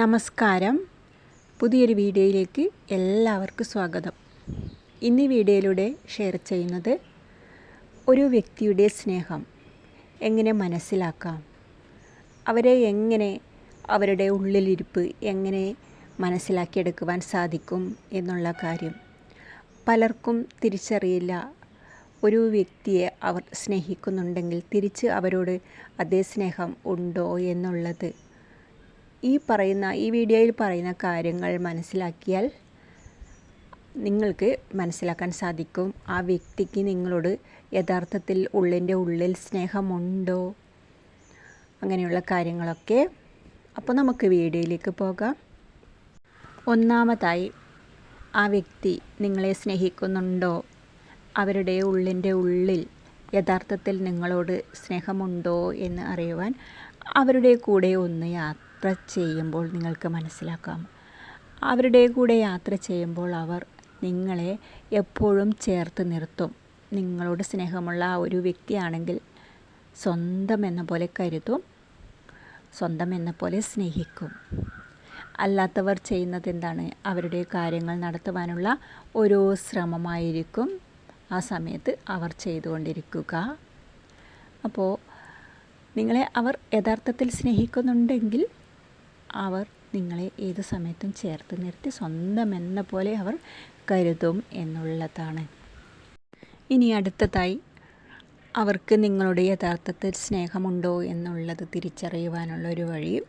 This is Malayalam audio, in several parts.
നമസ്കാരം. പുതിയൊരു വീഡിയോയിലേക്ക് എല്ലാവർക്കും സ്വാഗതം. ഇന്ന് വീഡിയോയിലൂടെ ഷെയർ ചെയ്യുന്നത് ഒരു വ്യക്തിയുടെ സ്നേഹം. എങ്ങനെ മനസ്സിലാക്കാം? അവരെ എങ്ങനെ അവരുടെ ഉള്ളിലിരിപ്പ് എങ്ങനെ മനസ്സിലാക്കിയെടുക്കുവാൻ സാധിക്കും എന്നുള്ള കാര്യം. പലർക്കും തിരിച്ചറിയില്ല. ഒരു വ്യക്തിയെ അവർ സ്നേഹിക്കുന്നുണ്ടെങ്കിൽ തിരിച്ച് അവരോട് അതേ സ്നേഹം ഉണ്ടോ എന്നുള്ളത്. ഈ പറയുന്ന ഈ വീഡിയോയിൽ പറയുന്ന കാര്യങ്ങൾ മനസ്സിലാക്കിയാൽ നിങ്ങൾക്ക് മനസ്സിലാക്കാൻ സാധിക്കും. ആ വ്യക്തിക്ക് നിങ്ങളോട് യഥാർത്ഥത്തിൽ ഉള്ളിന്റെ ഉള്ളിൽ സ്നേഹമുണ്ടോ? അങ്ങനെയുള്ള കാര്യങ്ങളൊക്കെ അപ്പോൾ നമുക്ക് വീഡിയോയിലേക്ക് പോകാം. ഒന്നാമതായി ആ വ്യക്തി നിങ്ങളെ സ്നേഹിക്കുന്നുണ്ടോ? അവരുടെ ഉള്ളിന്റെ ഉള്ളിൽ യഥാർത്ഥത്തിൽ നിങ്ങളോട് സ്നേഹമുണ്ടോ എന്ന് അറിയുവാൻ അവരുടെ കൂടെ ഒന്ന് യാത്ര യാത്ര ചെയ്യുമ്പോൾ നിങ്ങൾക്ക് മനസ്സിലാക്കാം. അവരുടെ കൂടെ യാത്ര ചെയ്യുമ്പോൾ അവർ നിങ്ങളെ എപ്പോഴും ചേർത്ത് നിർത്തും. നിങ്ങളോട് സ്നേഹമുള്ള ആ ഒരു വ്യക്തിയാണെങ്കിൽ സ്വന്തം എന്ന പോലെ കരുതും സ്വന്തം എന്ന പോലെ സ്നേഹിക്കും. അല്ലാത്തവർ ചെയ്യുന്നത് എന്താണ്? അവരുടെ കാര്യങ്ങൾ നടത്തുവാനുള്ള ഒരു ശ്രമമായിരിക്കും ആ സമയത്ത് അവർ ചെയ്തുകൊണ്ടിരിക്കുക. അപ്പോൾ നിങ്ങളെ അവർ യഥാർത്ഥത്തിൽ സ്നേഹിക്കുന്നുണ്ടെങ്കിൽ അവർ നിങ്ങളെ ഏത് സമയത്തും ചേർത്ത് നിർത്തി സ്വന്തം എന്ന പോലെ അവർ കരുതും എന്നുള്ളതാണ്. ഇനി അടുത്തതായി അവർക്ക് നിങ്ങളുടെ യഥാർത്ഥത്തിൽ സ്നേഹമുണ്ടോ എന്നുള്ളത് തിരിച്ചറിയുവാനുള്ള ഒരു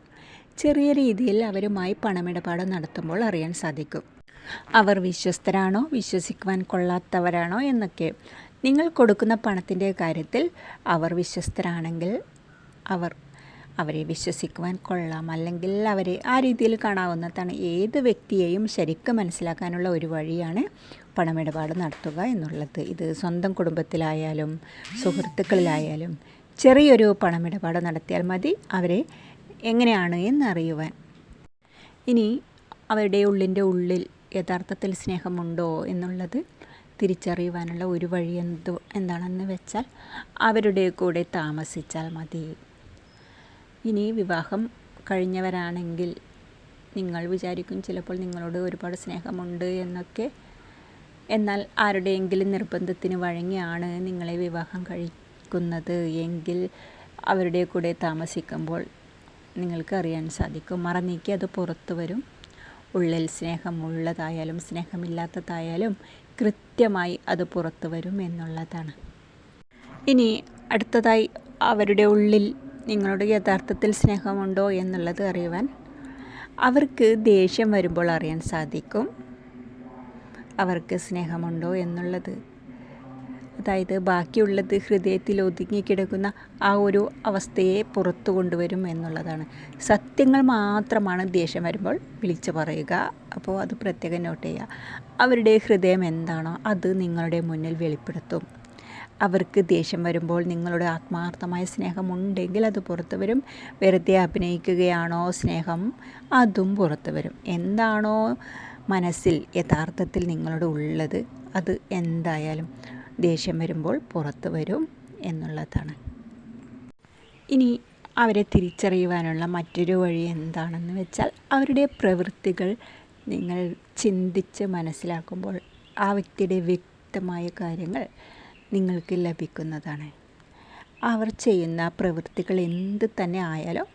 ചെറിയ രീതിയിൽ അവരുമായി പണമിടപാട് നടത്തുമ്പോൾ അറിയാൻ സാധിക്കും. അവർ വിശ്വസ്തരാണോ വിശ്വസിക്കുവാൻ കൊള്ളാത്തവരാണോ എന്നൊക്കെ. നിങ്ങൾ കൊടുക്കുന്ന പണത്തിന്റെ കാര്യത്തിൽ അവർ വിശ്വസ്തരാണെങ്കിൽ അവർ അവരെ വിശ്വസിക്കുവാൻ കൊള്ളാം. അല്ലെങ്കിൽ അവരെ ആ രീതിയിൽ കാണാവുന്നതാണ്. ഏത് വ്യക്തിയെയും ശരിക്കും മനസ്സിലാക്കാനുള്ള ഒരു വഴിയാണ് പണമിടപാട് നടത്തുക എന്നുള്ളത്. ഇത് സ്വന്തം കുടുംബത്തിലായാലും സുഹൃത്തുക്കളിലായാലും ചെറിയൊരു പണമിടപാട് നടത്തിയാൽ മതി അവരെ എങ്ങനെയാണ് എന്നറിയുവാൻ. ഇനി അവരുടെ ഉള്ളിന്റെ ഉള്ളിൽ യഥാർത്ഥത്തിൽ സ്നേഹമുണ്ടോ എന്നുള്ളത് തിരിച്ചറിയുവാനുള്ള ഒരു വഴി എന്ത് എന്താണെന്ന് വെച്ചാൽ അവരുടെ കൂടെ താമസിച്ചാൽ മതി. ഇനി വിവാഹം കഴിഞ്ഞവരാണെങ്കിൽ നിങ്ങൾ വിചാരിക്കും ചിലപ്പോൾ നിങ്ങളോട് ഒരുപാട് സ്നേഹമുണ്ട് എന്നൊക്കെ. എന്നാൽ ആരുടെയെങ്കിലും നിർബന്ധത്തിന് വഴങ്ങിയാണ് നിങ്ങളെ വിവാഹം കഴിക്കുന്നത് എങ്കിൽ അവരുടെ കൂടെ താമസിക്കുമ്പോൾ നിങ്ങൾക്ക് അറിയാൻ സാധിക്കും. മറന്നേക്ക് അത് പുറത്തു വരും. ഉള്ളിൽ സ്നേഹമുള്ളതായാലും സ്നേഹമില്ലാത്തതായാലും കൃത്യമായി അത് പുറത്തു വരും എന്നുള്ളതാണ്. ഇനി അടുത്തതായി അവരുടെ ഉള്ളിൽ നിങ്ങളോട് യഥാർത്ഥത്തിൽ സ്നേഹമുണ്ടോ എന്നുള്ളത് അറിയുവാൻ അവർക്ക് ദേഷ്യം വരുമ്പോൾ അറിയാൻ സാധിക്കും. അവർക്ക് സ്നേഹമുണ്ടോ എന്നുള്ളത്. അതായത് ബാക്കിയുള്ളത് ഹൃദയത്തിൽ ഒതുങ്ങിക്കിടക്കുന്ന ആ ഒരു അവസ്ഥയെ പുറത്തു കൊണ്ടുവരും എന്നുള്ളതാണ്. സത്യങ്ങൾ മാത്രമാണ് ദേഷ്യം വരുമ്പോൾ വിളിച്ചു പറയുക. അപ്പോൾ അത് പ്രത്യേകം നോട്ട് ചെയ്യുക. അവരുടെ ഹൃദയം എന്താണോ അത് നിങ്ങളുടെ മുന്നിൽ വെളിപ്പെടുത്തും. അവർക്ക് ദേഷ്യം വരുമ്പോൾ നിങ്ങളുടെ ആത്മാർത്ഥമായ സ്നേഹമുണ്ടെങ്കിൽ അത് പുറത്തു വരും. വെറുതെ അഭിനയിക്കുകയാണോ സ്നേഹം? അതും പുറത്തു വരും. എന്താണോ മനസ്സിൽ യഥാർത്ഥത്തിൽ നിങ്ങളുടെ ഉള്ളത് അത് എന്തായാലും ദേഷ്യം വരുമ്പോൾ പുറത്തു വരും എന്നുള്ളതാണ്. ഇനി അവരെ തിരിച്ചറിയുവാനുള്ള മറ്റൊരു വഴി എന്താണെന്ന് വെച്ചാൽ അവരുടെ പ്രവൃത്തികൾ നിങ്ങൾ ചിന്തിച്ച് മനസ്സിലാക്കുമ്പോൾ ആ വ്യക്തിയുടെ വ്യക്തമായ കാര്യങ്ങൾ നിങ്ങൾക്ക് ലഭിക്കുന്നതാണ്. അവർ ചെയ്യുന്ന പ്രവൃത്തികൾ എന്ത് തന്നെ ആയാലോ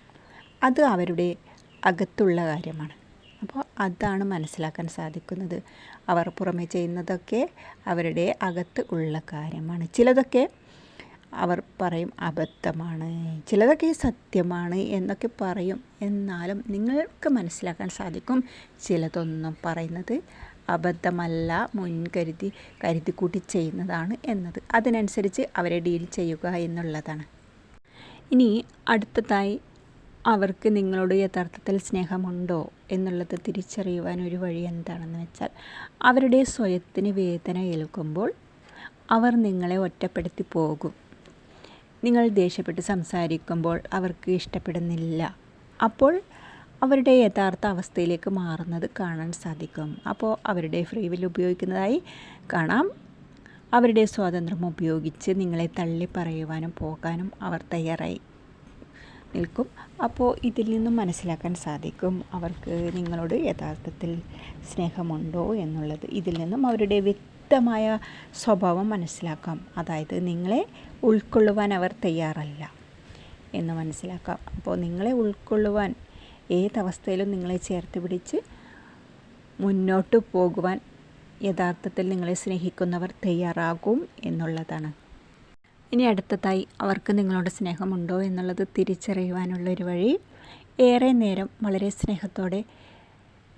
അത് അവരുടെ അകത്തുള്ള കാര്യമാണ്. അപ്പോൾ അതാണ് മനസ്സിലാക്കാൻ സാധിക്കുന്നത്. അവർ പുറമെ ചെയ്യുന്നതൊക്കെ അവരുടെ അകത്ത് ഉള്ള കാര്യമാണ്. ചിലതൊക്കെ അവർ പറയും അബദ്ധമാണ് ചിലതൊക്കെ സത്യമാണ് എന്നൊക്കെ പറയും. എന്നാലും നിങ്ങൾക്ക് മനസ്സിലാക്കാൻ സാധിക്കും ചിലതൊന്നും പറയുന്നത് അബദ്ധമല്ല മുൻകരുതി കരുതിക്കൂട്ടി ചെയ്യുന്നതാണ് എന്നത്. അതിനനുസരിച്ച് അവരെ ഡീൽ ചെയ്യുക എന്നുള്ളതാണ്. ഇനി അടുത്തതായി അവർക്ക് നിങ്ങളോട് യഥാർത്ഥത്തിൽ സ്നേഹമുണ്ടോ എന്നുള്ളത് തിരിച്ചറിയുവാൻ ഒരു വഴി എന്താണെന്ന് വെച്ചാൽ അവരുടെ സ്വയത്തിന് വേദന ഏൽക്കുമ്പോൾ അവർ നിങ്ങളെ ഒറ്റപ്പെടുത്തി പോകും. നിങ്ങൾ ദേഷ്യപ്പെട്ട് സംസാരിക്കുമ്പോൾ അവർക്ക് ഇഷ്ടപ്പെടുന്നില്ല. അപ്പോൾ അവരുടെ യഥാർത്ഥ അവസ്ഥയിലേക്ക് മാറുന്നത് കാണാൻ സാധിക്കും. അപ്പോൾ അവരുടെ ഫ്രീ വിൽ ഉപയോഗിക്കുന്നതായി കാണാം. അവരുടെ സ്വാതന്ത്ര്യം ഉപയോഗിച്ച് നിങ്ങളെ തള്ളി പറയുവാനും പോകാനും അവർ തയ്യാറായി നിൽക്കും. അപ്പോൾ ഇതിൽ നിന്നും മനസ്സിലാക്കാൻ സാധിക്കും അവർക്ക് നിങ്ങളോട് യഥാർത്ഥത്തിൽ സ്നേഹമുണ്ടോ എന്നുള്ളത്. ഇതിൽ നിന്നും അവരുടെ വ്യക്തമായ സ്വഭാവം മനസ്സിലാക്കാം. അതായത് നിങ്ങളെ ഉൾക്കൊള്ളുവാൻ അവർ തയ്യാറല്ല എന്ന് മനസ്സിലാക്കാം. അപ്പോൾ നിങ്ങളെ ഉൾക്കൊള്ളുവാൻ ഏതവസ്ഥയിലും നിങ്ങളെ ചേർത്ത് പിടിച്ച് മുന്നോട്ട് പോകുവാൻ യഥാർത്ഥത്തിൽ നിങ്ങളെ സ്നേഹിക്കുന്നവർ തയ്യാറാകും എന്നുള്ളതാണ്. ഇനി അടുത്തതായി അവർക്ക് നിങ്ങളോട് സ്നേഹമുണ്ടോ എന്നുള്ളത് തിരിച്ചറിയുവാനുള്ളൊരു വഴി ഏറെ നേരം വളരെ സ്നേഹത്തോടെ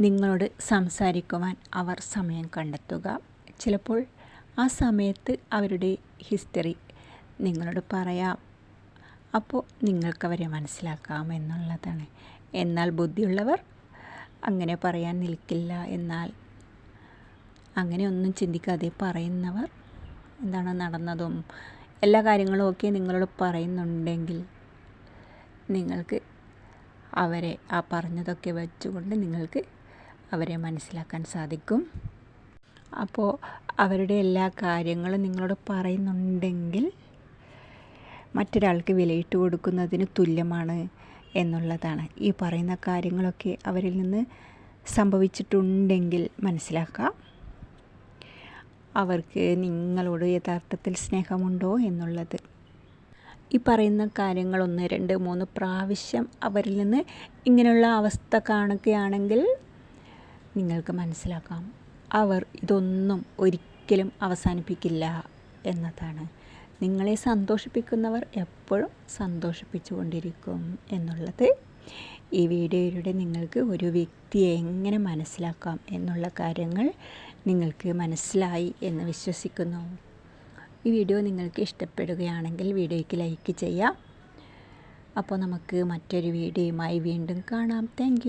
നിങ്ങളോട് സംസാരിക്കുവാൻ അവർ സമയം കണ്ടെത്തുക. ചിലപ്പോൾ ആ സമയത്ത് അവരുടെ ഹിസ്റ്ററി നിങ്ങളോട് പറയാം. അപ്പോൾ നിങ്ങൾക്കവരെ മനസ്സിലാക്കാം എന്നുള്ളതാണ്. എന്നാൽ ബുദ്ധിയുള്ളവർ അങ്ങനെ പറയാൻ നിൽക്കില്ല എന്നാൽ അങ്ങനെ ഒന്നും ചിന്തിക്കാതെ പറയുന്നവർ എന്താണ് നടന്നതും എല്ലാ കാര്യങ്ങളും ഒക്കെ നിങ്ങളോട് പറയുന്നുണ്ടെങ്കിൽ നിങ്ങൾക്ക് അവരെ ആ പറഞ്ഞതൊക്കെ വെച്ചുകൊണ്ട് നിങ്ങൾക്ക് അവരെ മനസ്സിലാക്കാൻ സാധിക്കും. അപ്പോൾ അവരുടെ എല്ലാ കാര്യങ്ങളും നിങ്ങളോട് പറയുന്നുണ്ടെങ്കിൽ മറ്റൊരാൾക്ക് വിലയിട്ട് കൊടുക്കുന്നതിന് തുല്യമാണ്. എന്നുള്ളതാണ്. ഈ പറയുന്ന കാര്യങ്ങളൊക്കെ അവരിൽ നിന്ന് സംഭവിച്ചിട്ടുണ്ടെങ്കിൽ മനസ്സിലാക്കാം. അവർക്ക് നിങ്ങളോട് യഥാർത്ഥത്തിൽ സ്നേഹമുണ്ടോ എന്നുള്ളത്. ഈ പറയുന്ന കാര്യങ്ങൾ ഒന്ന് രണ്ട് മൂന്ന് പ്രാവശ്യം അവരിൽ നിന്ന് ഇങ്ങനെയുള്ള അവസ്ഥ കാണുകയാണെങ്കിൽ നിങ്ങൾക്ക് മനസ്സിലാക്കാം. അവർ ഇതൊന്നും ഒരിക്കലും അവസാനിപ്പിക്കില്ല എന്നതാണ്. നിങ്ങളെ സന്തോഷിപ്പിക്കുന്നവർ എപ്പോഴും സന്തോഷിപ്പിച്ചുകൊണ്ടിരിക്കും എന്നുള്ളത് ഈ വീഡിയോയിലൂടെ നിങ്ങൾക്ക് ഒരു വ്യക്തിയെ എങ്ങനെ മനസ്സിലാക്കാം എന്നുള്ള കാര്യങ്ങൾ നിങ്ങൾക്ക് മനസ്സിലായി എന്ന് വിശ്വസിക്കുന്നു. ഈ വീഡിയോ നിങ്ങൾക്ക് ഇഷ്ടപ്പെടുകയാണെങ്കിൽ വീഡിയോയ്ക്ക് ലൈക്ക് ചെയ്യാം. അപ്പോൾ നമുക്ക് മറ്റൊരു വീഡിയോയുമായി വീണ്ടും കാണാം. താങ്ക്